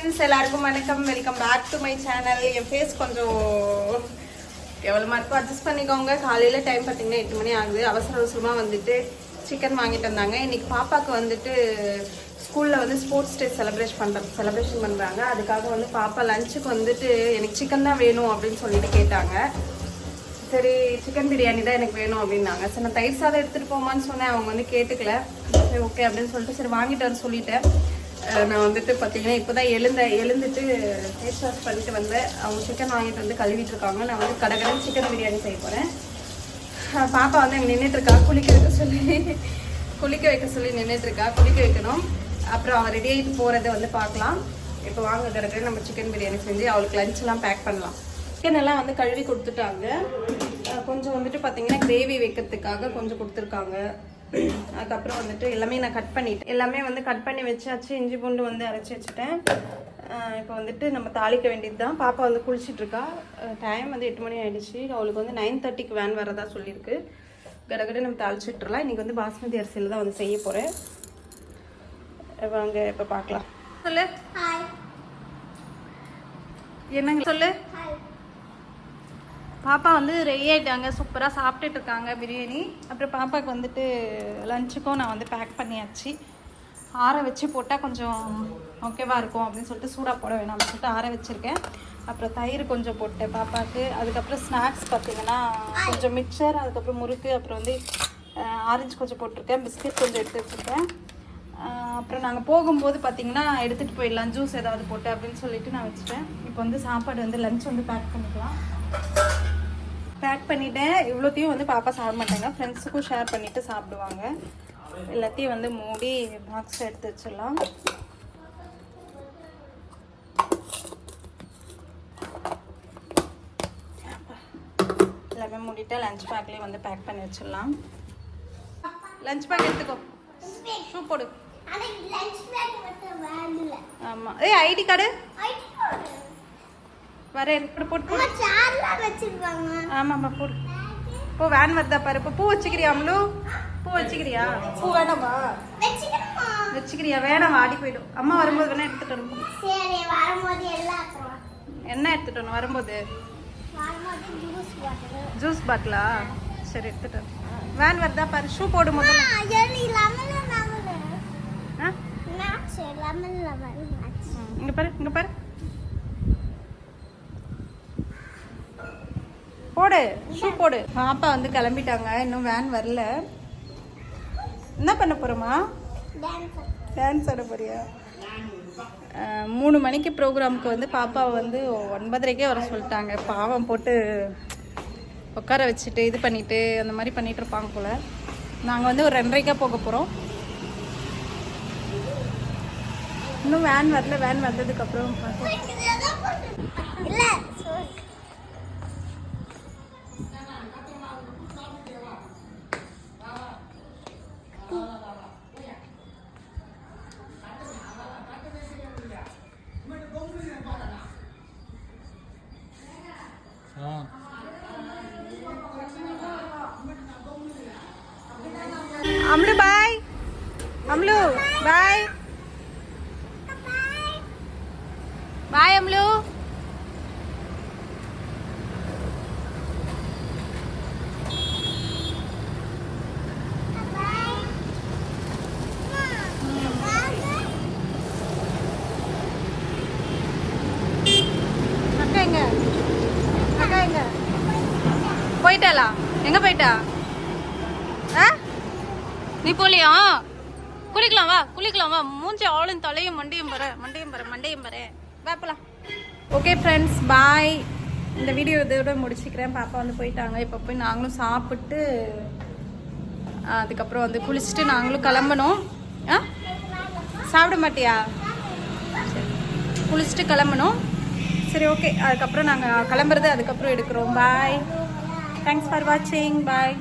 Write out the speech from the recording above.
Friends எல்லாருக்கும் வணக்கம். Welcome back to my channel N face கொஞ்சம் எவ்வளோ இருக்கும் அட்ஜஸ்ட் பண்ணிக்கோங்க. காலையில் டைம் பார்த்தீங்கன்னா எட்டு மணி ஆகுது. அவசர அவசரமாக வந்துட்டு சிக்கன் வாங்கிட்டு வந்தாங்க. இன்றைக்கி பாப்பாவுக்கு வந்துட்டு ஸ்கூலில் வந்து ஸ்போர்ட்ஸ் டே செலிப்ரேட் பண்ணுற செலிப்ரேஷன் பண்ணுறாங்க அதுக்காக வந்து பாப்பா லஞ்சுக்கு வந்துட்டு எனக்கு சிக்கன் தான் வேணும் அப்படின்னு சொல்லிட்டு கேட்டாங்க. சரி சிக்கன் பிரியாணி தான் எனக்கு வேணும் அப்படின்னாங்க. சரி நான் தயிர் சாதம் எடுத்துகிட்டு போமான்னு சொன்னேன். அவங்க வந்து கேட்டுக்கல. சரி ஓகே அப்படின்னு சொல்லிட்டு சரி வாங்கிட்டு வர சொல்லிட்டேன். நான் வந்துட்டு பார்த்தீங்கன்னா இப்போ தான் எழுந்த எழுந்துட்டு ஃபேஸ் வாஷ் பண்ணிட்டு வந்தேன். அவங்க சிக்கன் வாங்கிட்டு வந்து கழுவிட்டு இருக்காங்க. நான் வந்து கடகடன் சிக்கன் பிரியாணி செய்ய போகிறேன் பாப்பா வந்து அங்கே நின்றுட்டு இருக்கா. குளிக்க வைக்க சொல்லி. குளிக்க வைக்க சொல்லி நின்றுட்டு இருக்கா. குளிக்க வைக்கணும். அப்புறம் அவன் ரெடி ஆகிட்டு போகிறத வந்து பார்க்கலாம். இப்போ வாங்க கடற்கரை நம்ம சிக்கன் பிரியாணி செஞ்சு அவளுக்கு லஞ்செல்லாம் பேக் பண்ணலாம். சிக்கன் எல்லாம் வந்து கழுவி கொடுத்துட்டாங்க. கொஞ்சம் வந்துட்டு பார்த்தீங்கன்னா கிரேவி வைக்கிறதுக்காக கொஞ்சம் கொடுத்துருக்காங்க. அதுக்கப்புறம் வந்துட்டு எல்லாமே நான் கட் பண்ணிட்டேன். எல்லாமே வந்து கட் பண்ணி வச்சாச்சு. இஞ்சி பூண்டு வந்து அரைச்சி வச்சுட்டேன். இப்போ வந்துட்டு நம்ம தாளிக்க வேண்டியது தான் பாப்பா வந்து குளிச்சிட்டு இருக்கா டைம் வந்து எட்டு மணி ஆயிடுச்சு. அவளுக்கு வந்து நைன் தேர்ட்டிக்கு வேன் வரதா சொல்லியிருக்கு. கடகட நம்ம தாளிச்சிட்டுலாம் இன்னைக்கு வந்து பாஸ்மதி அரிசியில் தான் வந்து செய்ய போகிறேன் வாங்க இப்போ பார்க்கலாம் சொல்லு. என்னங்க சொல்லு? பாப்பா வந்து ரெடி ஆகிட்டாங்க சூப்பராக சாப்பிட்டுட்டு இருக்காங்க பிரியாணி. அப்புறம் பாப்பாவுக்கு வந்துட்டு லஞ்சுக்கும் நான் வந்து பேக் பண்ணியாச்சு. ஆற வச்சு போட்டால் கொஞ்சம் ஓகேவாக இருக்கும் அப்படின்னு சொல்லிட்டு சூடாக போட வேணாம் சொல்லிட்டு ஆற வச்சுருக்கேன். அப்புறம் தயிர் கொஞ்சம் போட்டேன் பாப்பாவுக்கு அதுக்கப்புறம் ஸ்நாக்ஸ் பார்த்தீங்கன்னா கொஞ்சம் மிக்சர் அதுக்கப்புறம் முறுக்கு அப்புறம் வந்து ஆரஞ்சு கொஞ்சம் போட்டிருக்கேன். பிஸ்கட் கொஞ்சம் எடுத்து வச்சுருக்கேன். அப்புறம் நாங்கள் போகும்போது பார்த்தீங்கன்னா எடுத்துகிட்டு போயிடலாம். ஜூஸ் ஏதாவது போட்டு அப்படின்னு சொல்லிட்டு நான் வச்சுட்டேன். இப்போ வந்து சாப்பாடு வந்து லஞ்ச் வந்து பேக் பண்ணிக்கலாம். பேக் பண்ணிட்டேன். இவ்வளோத்தையும் வந்து பாப்பா சாப்பிட மாட்டாங்க. ஃப்ரெண்ட்ஸுக்கும் ஷேர் பண்ணிட்டு சாப்பிடுவாங்க. எல்லாத்தையும் வந்து மூடி பாக்ஸ் எடுத்து வச்சிடலாம். எல்லாமே மூடிட்டு லஞ்ச் பேக்லேயே வந்து பேக் பண்ணி வச்சிடலாம். லஞ்ச் பேக் எடுத்துக்கோ. ஷூ போடு. ஆமாம் ஏய் ஐடி கார்டு வரேன் போடு போட்டு போடு. ஆமாம்மா போடு. போ வேன் வருதா பாரு. இப்போ பூ வச்சுக்கிறியா அம்லு பூ வச்சுக்கிறியா? பூ வேணாமா? வச்சுக்கிறியா? வேணாம் ஆடி போயிடும் அம்மா வரும்போது வேணா எடுத்துட்டு வரணும் என்ன எடுத்துட்டு வரணும் வரும்போது? ஜூஸ் பாட்டில் ஜூஸ் பாட்டிலா சரி எடுத்துட்டு வரணும். வேன் வருதா பாரு ஷூ போடு முதல்ல. ஏழு லெமன் லெமன் ஆ? மேட்ச் லெமன் லெமன் மேட்ச் ம், இங்க பாரு இங்க பாரு. போடு ஷூ போடு. பாப்பா வந்து கிளம்பிட்டாங்க இன்னும் வேன் வரல. என்ன பண்ண போறோமா? டான்ஸ் ஆட போறியா? மூணு மணிக்கு ப்ரோக்ராமுக்கு வந்து பாப்பாவை வந்து ஒன்பதரைக்கே வர சொல்லிட்டாங்க. பாவம் போட்டு உட்கார வச்சுட்டு இது பண்ணிட்டு அந்த மாதிரி பண்ணிட்டு இருப்பாங்க போல. நாங்கள் வந்து ஒரு ரெண்டரைக்கா போக போகிறோம் இன்னும் வேன் வரல வேன் வந்ததுக்கப்புறம் பார்ப்போம் இல்ல அம்லு பாய் அம்லு பாய் பாய் அம்லு அக்கா எங்க அக்கா எங்க போயிட்டாளா எங்க போயிட்டா ஆ நீ போலியா? குளிக்கலாம் வா குளிக்கலாம் வா. மூஞ்சி ஆளும் தலையும் மண்டையும் பர மண்டையும் பர மண்டையும் பர. வாப்பலாம் ஓகே ஃப்ரெண்ட்ஸ் பாய் இந்த வீடியோ இதோட முடிச்சுக்கிறேன். பாப்பா வந்து போயிட்டாங்க. இப்போ போய் நாங்களும் சாப்பிட்டு அதுக்கப்புறம் வந்து குளிச்சுட்டு நாங்களும் கிளம்பணும். ஆ? சாப்பிட மாட்டியா? சரி. குளிச்சுட்டு கிளம்பணும். சரி ஓகே அதுக்கப்புறம் நாங்கள் கிளம்புறது அதுக்கப்புறம் எடுக்கிறோம். பாய் தேங்க்ஸ் ஃபார் வாட்சிங் பாய்